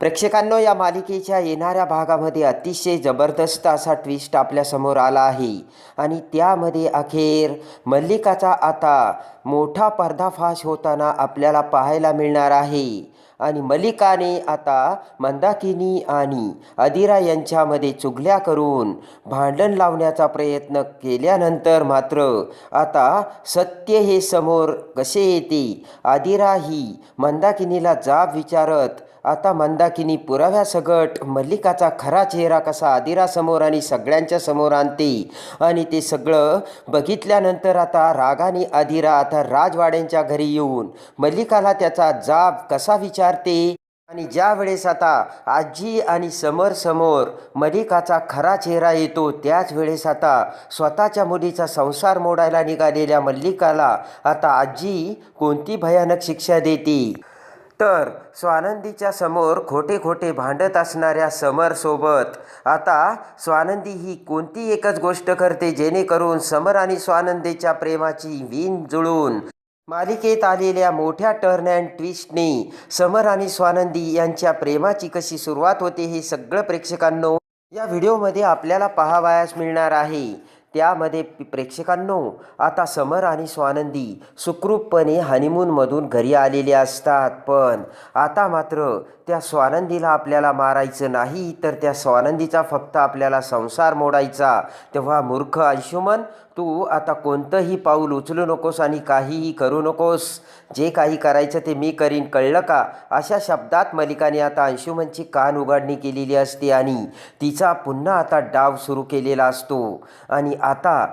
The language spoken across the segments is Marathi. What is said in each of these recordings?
प्रेक्षकांनो या मालिकेच्या येणाऱ्या भागामध्ये अतिशय जबरदस्त असा ट्विस्ट आपल्यासमोर आला आहे. आणि त्यामध्ये अखेर मल्लिकाचा आता मोठा पर्दाफाश होताना आपल्याला पाहायला मिळणार आहे. आणि मल्लिकाने आता मंदाकिनी आणि अदिरा यांच्यामध्ये चुगल्या करून भांडण लावण्याचा प्रयत्न केल्यानंतर मात्र आता सत्य हे समोर कसे येते? आदिरा ही मंदाकिनीला जाब विचारत आता मंदाकिनी पुराव्यासकट मल्लिकाचा खरा चेहरा कसा आदिरासमोर आणि सगळ्यांच्या समोर आणते? आणि ते सगळं बघितल्यानंतर आता रागाने आदिरा आता राजवाड्यांच्या घरी येऊन मल्लिकाला त्याचा जाब कसा विचारते? आणि ज्या वेळेस आता आजी आणि समर समोर मलिकाचा खरा चेहरा येतो त्याच वेळेस आता स्वतःच्या मुलीचा संसार मोडायला निघालेल्या मल्लिकाला आता आजी कोणती भयानक शिक्षा देते? तर स्वानंदीच्या समोर खोटे खोटे भांडत असणाऱ्या समरसोबत आता स्वानंदी ही कोणती एकच गोष्ट करते जेणेकरून समर आणि स्वानंदीच्या प्रेमाची वीण जुळून मालिकेत आलेल्या मोठ्या टर्न अँड ट्विस्टने समर आणि स्वानंदी यांच्या प्रेमाची कशी सुरुवात होते हे सगळं प्रेक्षकांनो या व्हिडिओमध्ये आपल्याला पाहावयास मिळणार आहे. त्यामध्ये प्रेक्षकांनो आता समर आणि स्वानंदी सुखरूपपणे हनीमूनमधून घरी आलेले असतात. पण आता मात्र त्या स्वानंदीला आपल्याला मारायचं नाही तर त्या स्वानंदीचा फक्त आपल्याला संसार मोडायचा. तेव्हा मूर्ख अंशुमन तू आता कोणतंही पाऊल उचलू नकोस आणि काहीही करू नकोस. जे काही करायचं ते मी करीन कळलं का? अशा शब्दात मलिकाने आता अंशुमनची कान उघडणी केलेली असते आणि तिचा पुन्हा आता डाव सुरू केलेला असतो. आणि आता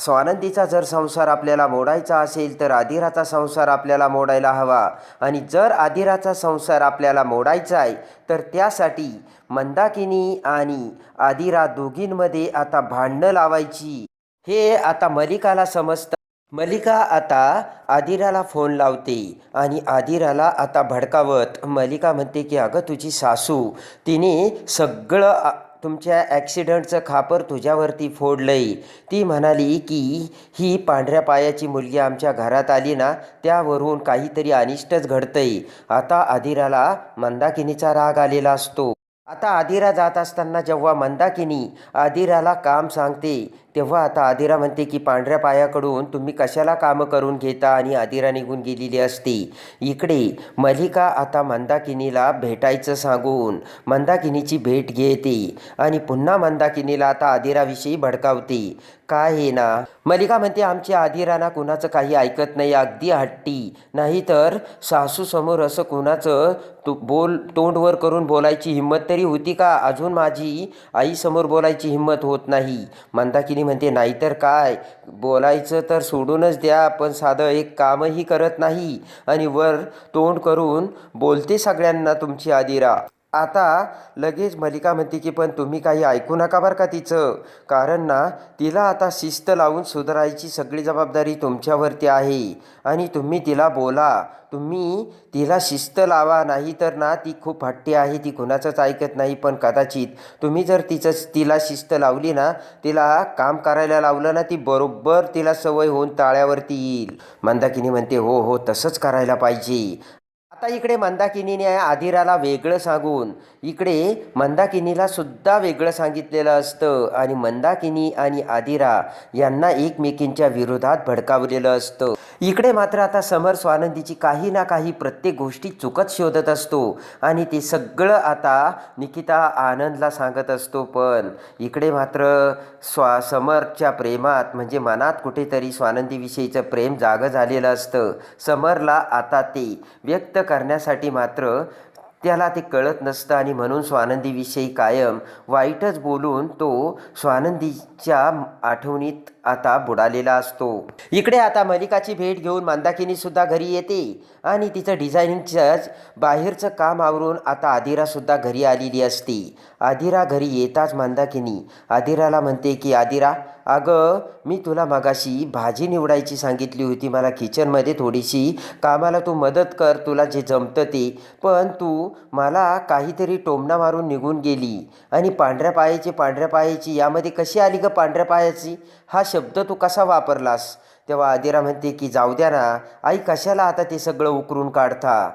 स्वानंदीचा जर संसार आपल्याला मोडायचा असेल तर आदिराचा संसार आपल्याला मोडायला हवा. आणि जर आदिराचा संसार आपल्याला मोडायचा आहे तर त्यासाठी मंदाकिनी आणि आदिरा दोघींमध्ये आता भांडणं लावायची. हे आता मलिकाला समजतं. मलिका आता आदिराला फोन लावते आणि आदिराला आता भडकावत मलिका म्हणते की अगं तुझी सासू तिने सगळं तुमच्या ॲक्सिडंटचं खापर तुझ्यावरती फोडलंय. ती म्हणाली की ही पांढऱ्या पायाची मुलगी आमच्या घरात आली ना त्यावरून काहीतरी अनिष्टच घडतंय. आता आदिराला मंदाकिनीचा राग आलेला असतो. आता आदिरा जात असताना जेव्हा मंदाकिनी आदिराला काम सांगते तेव्हा आता आदिरा म्हणते की पांढऱ्या पायाकडून तुम्ही कशाला कामं करून घेता? आणि आदिरा निघून गेलेली असते. इकडे मलिका आता मंदाकिनीला भेटायचं सांगून मंदाकिनीची भेट घेते आणि पुन्हा मंदाकिनीला आता आदिराविषयी भडकावते. काय हे ना. मलिका म्हणते आमची आदिरा ना कुणाचं काही ऐकत नाही अगदी हट्टी. नाहीतर सासूसमोर असं कुणाचं तो बोल तोंडवर करून बोलायची हिंमत तरी होती का? अजून माझी आईसमोर बोलायची हिंमत होत नाही. मंदाकिनी म्हणते नाहीतर काय? बोलायचं तर सोडूनच द्या पण साधं एक कामही करत नाही. आणि वर तोंड करून बोलते सगळ्यांना तुमची आदिरा आता लगेच मलिका म्हणते की पण तुम्ही काही ऐकू नका बरं का तिचं. कारण ना तिला आता शिस्त लावून सुधारायची सगळी जबाबदारी तुमच्यावरती आहे. आणि तुम्ही तिला बोला. तुम्ही तिला शिस्त लावा. नाही तर ना ती खूप हट्टी आहे. ती कुणाचंच ऐकत नाही. पण कदाचित तुम्ही जर तिचं तिला शिस्त लावली ना तिला काम करायला लावलं ना ती बरोबर तिला सवय होऊन ताळ्यावरती येईल. मंदाकिनी म्हणते हो हो तसंच करायला पाहिजे. आता इकडे मंदाकिनीने आदिराला वेगळं सांगून इकडे मंदाकिनीला सुद्धा वेगळं सांगितलेलं असतं आणि मंदाकिनी आणि आदिरा यांना एकमेकींच्या विरोधात भडकावलेलं असतं. इकडे मात्र आता समर स्वानंदीची काही ना काही प्रत्येक गोष्टी चुकत शोधत असतो आणि ते सगळं आता निकिता आनंदला सांगत असतो पण इकडे मात्र स्वा समरच्या प्रेमात म्हणजे मनात कुठेतरी स्वानंदीविषयीचं प्रेम जागं झालेलं असतं. समरला आता ते व्यक्त करण्यासाठी मात्र त्याला ते कळत नसतं आणि म्हणून स्वानंदीविषयी कायम वाईटच बोलून तो स्वानंदीच्या आठवणीत आता बुडालेला असतो. इकडे आता मलिकाची भेट घेऊन मंदाकिनीसुद्धा घरी येते आणि तिचं डिझायनिंगचं बाहेरचं काम आवरून आता आदिरासुद्धा घरी आलेली असते. आदिरा घरी येताच मंदाकिनी आदिराला म्हणते की आदिरा अगं मी तुला मगाशी भाजी निवडायची सांगितली होती. मला किचनमध्ये थोडीशी कामाला तू मदत कर तुला जे जमतं ते. पण तू मला काहीतरी टोमणा मारून निघून गेली. आणि पांढऱ्या पायाची पांढऱ्या पायाची यामध्ये कशी आली ग पांढऱ्या पायाची? हा शब्द तू कसा वापरलास? तेव्हा आदिरा म्हणते की जाऊ द्या ना आई कशाला आता ते सगळं उकरून काढता?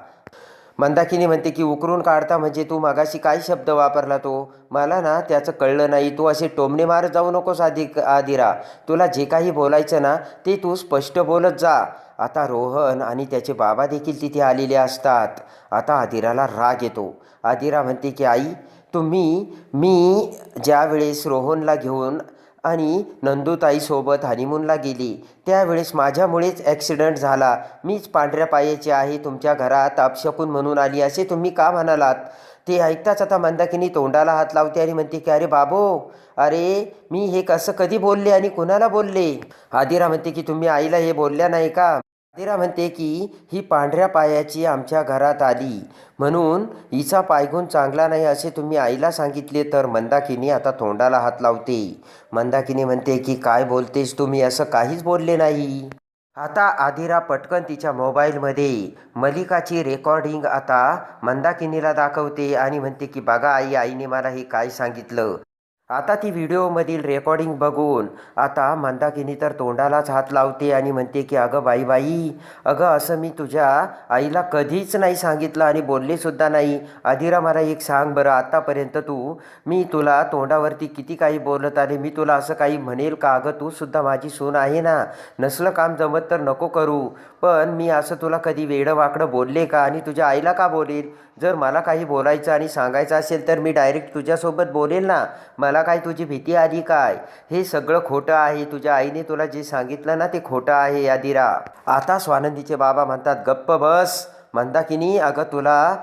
मंदाकिनी म्हणते की उकरून काढता म्हणजे तू मागाशी काय शब्द वापरला तो? मला ना त्याचं कळलं नाही. तू असे टोमणे मारत जाऊ नकोस आधी आदिरा. तुला जे काही बोलायचं ना ते तू स्पष्ट बोलत जा. आता रोहन आणि त्याचे बाबा देखील तिथे आलेले असतात. आता आदिराला राग येतो. आदिरा म्हणते की आई तुम्ही मी ज्यावेळेस रोहनला घेऊन आणि नंदूताईसोबत हनीमूनला गेली. त्यावेळेस माझ्यामुळेच ॲक्सिडंट झाला. मीच पांढऱ्या पायाची आहे तुमच्या घरात अपशकून म्हणून आली असे तुम्ही का म्हणालात? ते ऐकताच आता मंदाकिनी तोंडाला हात लावते आणि म्हणते की अरे बाबो अरे मी हे कसं कधी बोलले आणि कुणाला बोलले? आदिरा म्हणते की तुम्ही आईला हे बोलल्या नाही का? आदिरा म्हणते की ही पांढऱ्या पायाची आमच्या घरात आली. म्हणून हिचा पायगुण चांगला नाही असे तुम्ही आईला सांगितले तर मंदाकिनी आता तोंडाला हात लावते. मंदाकिनी म्हणते की काय बोलतेस तुम्ही? असं काहीच बोलले नाही. आता आदिरा पटकन तिच्या मोबाईलमध्ये मलिकाची रेकॉर्डिंग आता मंदाकिनीला दाखवते आणि म्हणते की बघा आई आईने मला हे काय सांगितलं. आता ती व्हिडिओमधील रेकॉर्डिंग बघून आता मंदाकिनी तर तोंडालाच हात लावते आणि म्हणते की अगं बाई बाई अगं असं मी तुझ्या आईला कधीच नाही सांगितलं आणि बोललेसुद्धा नाही. आदिरा मला एक सांग बरं आत्तापर्यंत तू मी तुला तोंडावरती किती काही बोलत आले मी तुला असं काही म्हणेल का? अगं तूसुद्धा माझी सून आहे ना. नसलं काम जमत तर नको करू. पण मी असं तुला कधी वेडं वाकडं बोलले का आणि तुझ्या आईला का बोलेल? जर मला काही बोलायचं आणि सांगायचं असेल तर मी डायरेक्ट तुझ्यासोबत बोलेल ना. मला काय तुझी भीती आली काय? हे सगळं खोटं आहे. तुझ्या आईने तुला जे सांगितलं ना ते खोटं आहे यादिरा आता स्वानंदीचे बाबा म्हणतात गप्प बस. मंदाकिनी अगं तुला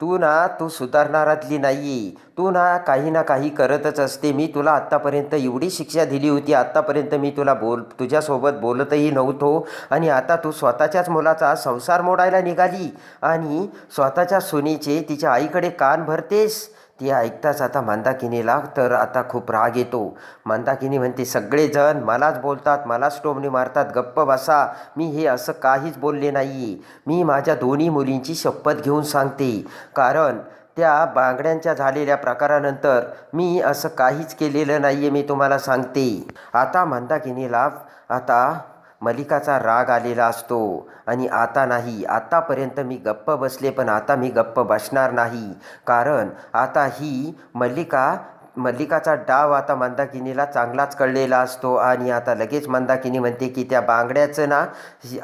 तू ना तू सुधारणारातली नाही तू ना काही ना काही करतच असते मी तुला आत्तापर्यंत एवढी शिक्षा दिली होती आत्तापर्यंत मी तुला बोल तुझ्यासोबत बोलतही नव्हतो आणि आता तू स्वतःच्याच मुलाचा संसार मोडायला निघाली आणि स्वतःच्या सुनीचे तिच्या आईकडे कान भरतेस ती ऐकताच आता मंदाकिनीला तर आता खूप राग येतो. मंदाकिनी म्हणते सगळेजण मलाच बोलतात मलाच टोमणे मारतात गप्प बसा. मी हे असं काहीच बोलले नाही मी माझ्या दोन्ही मुलींची शपथ घेऊन सांगते. कारण त्या बांगड्यांच्या झालेल्या प्रकारानंतर मी असं काहीच केलेलं नाही आहे मी तुम्हाला सांगते. आता मंदाकिनीला आता मलिकाचा राग आलेला असतो. आणि आता नाही आतापर्यंत मी गप्प बसले पण आता मी गप्प बसणार नाही. कारण आता ही मल्लिका मल्लिकाचा डाव आता मंदाकिनीला चांगलाच कळलेला असतो. आणि आता लगेच मंदाकिनी म्हणते की त्या बांगड्याचं ना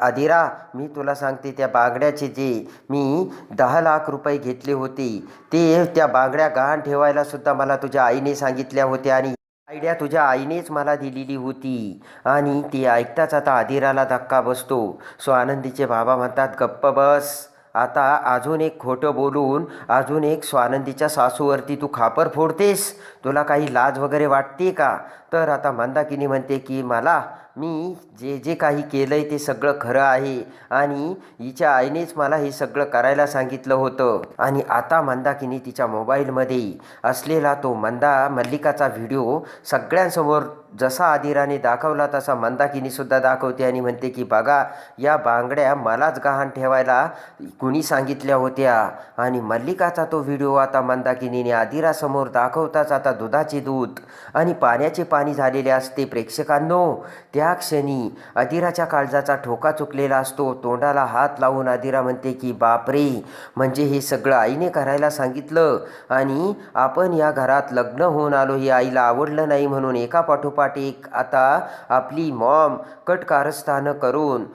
अधिरा मी तुला सांगते त्या बांगड्याचे जे मी दहा लाख रुपये घेतले होते ते त्या बांगड्या गहाण ठेवायला सुद्धा मला तुझ्या आईने सांगितल्या होत्या आणि आयडिया तुझ्या आईनेच मला दिलेली होती. आणि ती ऐकताच आता आदिराला धक्का बसतो. सो आनंदीचे बाबा म्हणतात गप्प बस. आता अजून एक खोटं बोलून अजून एक स्वानंदीच्या सासूवरती तू खापर फोडतेस. तुला काही लाज वगैरे वाटते का? तर आता मंदाकिनी म्हणते की मला मी जे जे काही केलं आहे ते सगळं खरं आहे. आणि हिच्या आईनेच मला हे सगळं करायला सांगितलं होतं. आणि आता मंदाकिनी तिच्या मोबाईलमध्ये असलेला तो मंदा मल्लिकाचा व्हिडिओ सगळ्यांसमोर जसा आदिराने दाखवला तसा मंदाकिनीसुद्धा दाखवते आणि म्हणते की बघा या बांगड्या मलाच गहाण ठेवायला कुणी सांगितल्या होत्या. आणि मल्लिकाचा तो व्हिडिओ आता मंदाकिनीने आदिरासमोर दाखवताच आता दुधाचे दूध आणि पाण्याचे पाणी झालेले असते. प्रेक्षकांनो त्या क्षणी आदिराच्या काळजाचा ठोका चुकलेला असतो. तोंडाला हात लावून आदिरा म्हणते की बापरे म्हणजे हे सगळं आईने करायला सांगितलं आणि आपण या घरात लग्न होऊन आलो. हे आईला आवडलं नाही म्हणून एका पाठोपाठ पाटीक आता आपली मॉम कट कारस्थानं करून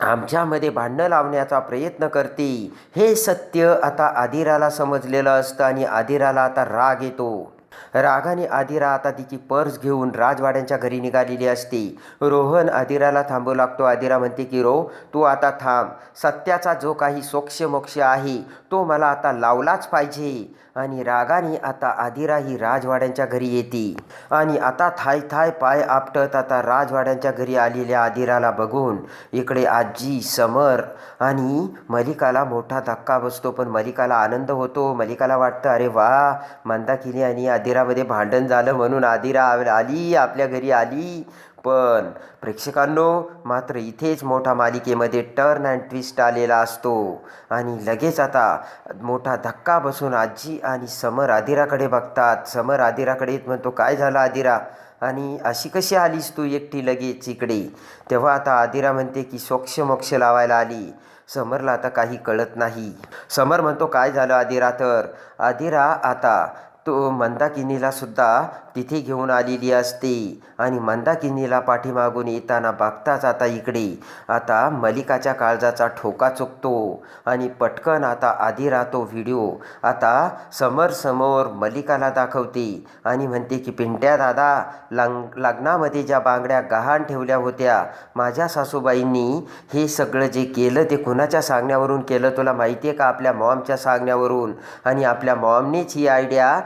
आमच्यामध्ये भांडणं लावण्याचा प्रयत्न करते हे सत्य आता आदिराला समजलेलं असतं आणि आदिराला आता राग येतो. रागाने आदिरा आता तिची पर्स घेऊन राजवाड्यांच्या घरी निघालेली असते. रोहन आदिराला थांबू लागतो. आदिरा म्हणते की रो तू आता थांब. सत्याचा जो काही सोक्ष मोक्ष आहे तो मला आता लावलाच पाहिजे. आणि रागाने आता आदिरा ही राजवाड्यांच्या घरी येते. आणि आता थाय थाय पाय आपटत आता राजवाड्यांच्या घरी आलेल्या आदिराला बघून इकडे आजी समर आणि मलिकाला मोठा धक्का बसतो. पण मलिकाला आनंद होतो. मलिकाला वाटतं अरे वा मंदाकिनी आणि आदिरामध्ये भांडण झालं म्हणून आदिरा आली आपल्या घरी आली. पण प्रेक्षकांनो मात्र इथेच मोठा मालिकेमध्ये टर्न अँड ट्विस्ट आलेला असतो. आणि लगेच आता मोठा धक्का बसून आजी आणि समर आदिराकडे बघतात. समर आदिराकडे म्हणतो काय झालं आदिरा? आणि अशी कशी आलीस तू एकटी लगेच इकडे? तेव्हा आता आदिरा म्हणते की सोक्ष मोक्ष लावायला आली. समरला आता काही कळत नाही. समर म्हणतो काय झालं आदिरा तर? आदिरा आता तो मंदाकिनीला सुद्धा तिथे घेऊन आलेली असते. आणि मंदाकिनीला पाठीमागून येताना बघताच आता इकडे. आता मलिकाच्या काळजाचा ठोका चुकतो. आणि पटकन आता आधी राहतो व्हिडिओ. आता समोर समोर मलिकाला दाखवते. आणि म्हणते की पिंट्या दादा लंग लग्नामध्ये ज्या बांगड्या गहाण ठेवल्या होत्या माझ्या सासूबाईंनी हे सगळं जे केलं ते कुणाच्या सांगण्यावरून केलं? तुला माहिती आहे का आपल्या मॉमच्या सांगण्यावरून? आणि आपल्या मॉमनेच ही आयडिया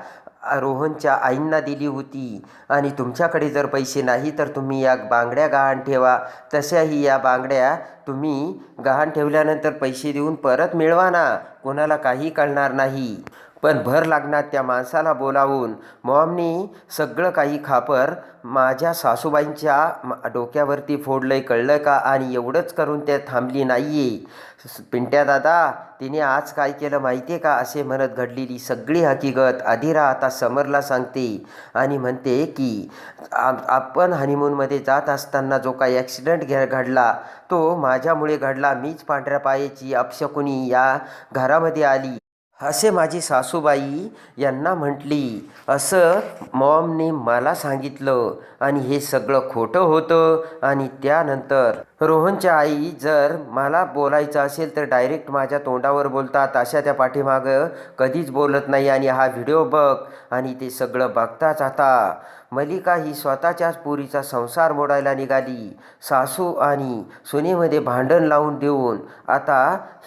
रोहनच्या आईंना दिली होती. आणि तुमच्याकडे जर पैसे नाही तर तुम्ही या बांगड्या गहाण ठेवा. तशाही या बांगड्या तुम्ही गहाण ठेवल्यानंतर पैसे देऊन परत मिळवा ना. कोणाला काही कळणार नाही. पण भर लागणार त्या माणसाला बोलावून. मॉमनी सगळं काही खापर माझ्या सासूबाईंच्या डोक्यावरती फोडलंय कळलं का? आणि एवढंच करून त्या थांबली नाही आहे पिंट्या दादा तिने आज काय केलं माहिती आहे का? असे म्हणत घडलेली सगळी हकीकत अधिरा आता समरला सांगते आणि म्हणते की आपण हनीमूनमध्ये जात असताना जो काही ॲक्सिडेंट घे घडला तो माझ्यामुळे घडला. मीच पांढऱ्या पायाची अपशकुनी या घरामध्ये आली. असे माझी सासूबाई यांना म्हटली असं मॉमने मला सांगितलं आणि हे सगळं खोटं होतं आणि त्यानंतर रोहनच्या आई जर मला बोलायचं असेल तर डायरेक्ट माझ्या तोंडावर बोलतात अशा त्या पाठीमागं कधीच बोलत नाही आणि हा व्हिडिओ बघ आणि ते सगळं बघताच आता. मलिका ही स्वतःच्याच पुरीचा संसार मोडायला निघाली. सासू आणि सुनेमध्ये भांडण लावून देऊन आता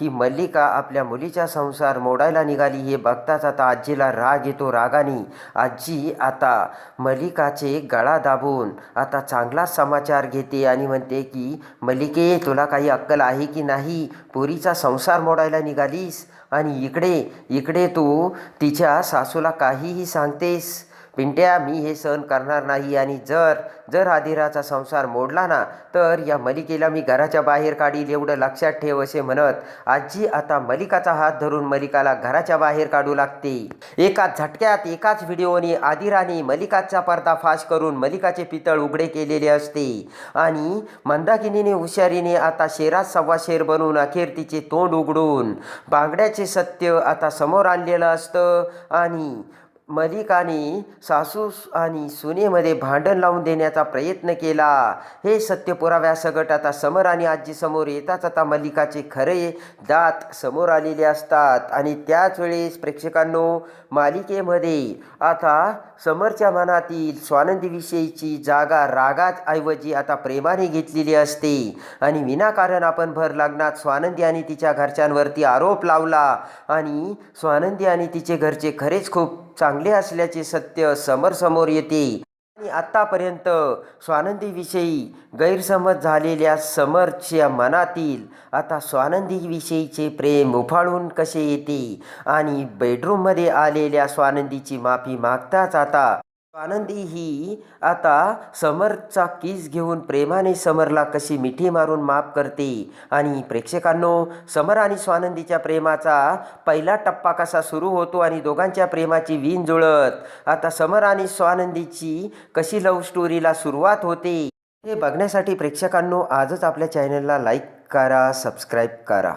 ही मल्लिका आपल्या मुलीचा संसार मोडायला निघाली हे बघताच आता आजीला राग येतो रागाने. आजी आता मलिकाचे गळा दाबून आता चांगलाच समाचार घेते आणि म्हणते की मलिके तुला काही अक्कल आहे की नाही? पोरीचा संसार मोडायला निघालीस आणि इकडे इकडे तू तिच्या सासूला काहीही सांगतेस. पिंट्या मी हे सहन करणार नाही आणि जर जर आदिराचा संसार मोडला ना तर या मलिकेला मी घराच्या बाहेर काढील एवढं लक्षात ठेव असे म्हणत आजी आता मलिकाचा हात धरून मलिकाला घराच्या बाहेर काढू लागते. एकाच झटक्यात एकाच व्हिडिओने आदिराने मलिकाचा पर्दाफाश करून मलिकाचे पितळ उघडे केलेले असते. आणि मंदाकिनीने हुशारीने आता शेरात सव्वा शेर बनवून अखेर तिचे तोंड उघडून बांगड्याचे सत्य आता समोर आणलेलं असतं. आणि मलिकाने सासू आणि सुनेमध्ये भांडण लावून देण्याचा प्रयत्न केला. हे सत्य पुराव्यासकट आता समर आणि आजी समोर येताच आता मलिकाचे खरे दात समोर आलेले असतात. आणि त्याच वेळेस प्रेक्षकांनो मालिकेमध्ये आता समरच्या मनातील स्वानंदीविषयीची जागा रागाऐवजी आता प्रेमाने घेतलेली असते. आणि विनाकारण आपण भर लग्नात स्वानंदी आणि तिच्या घरच्यांवरती आरोप लावला. आणि स्वानंदी आणि तिचे घरचे खरेच खूप चांगले असल्याचे सत्य समोर येते. आणि आत्तापर्यंत स्वानंदीविषयी गैरसमज झालेल्या समरच्या मनातील आता स्वानंदीविषयीचे प्रेम उफाळून कसे येते? आणि बेडरूममध्ये आलेल्या स्वानंदीची माफी मागताच आता आनंदी ही आता समरचा किस घेऊन प्रेमाने समरला कशी मिठी मारून माफ करते. आणि प्रेक्षकांनो समर आणि स्वानंदीच्या प्रेमाचा पहिला टप्पा कसा सुरू होतो आणि दोघांच्या प्रेमाची वीण जुळत आता समर आणि स्वानंदीची कशी लव्ह स्टोरीला सुरुवात होते हे बघण्यासाठी प्रेक्षकांनो आजच आपल्या चॅनलला लाईक करा सबस्क्राईब करा.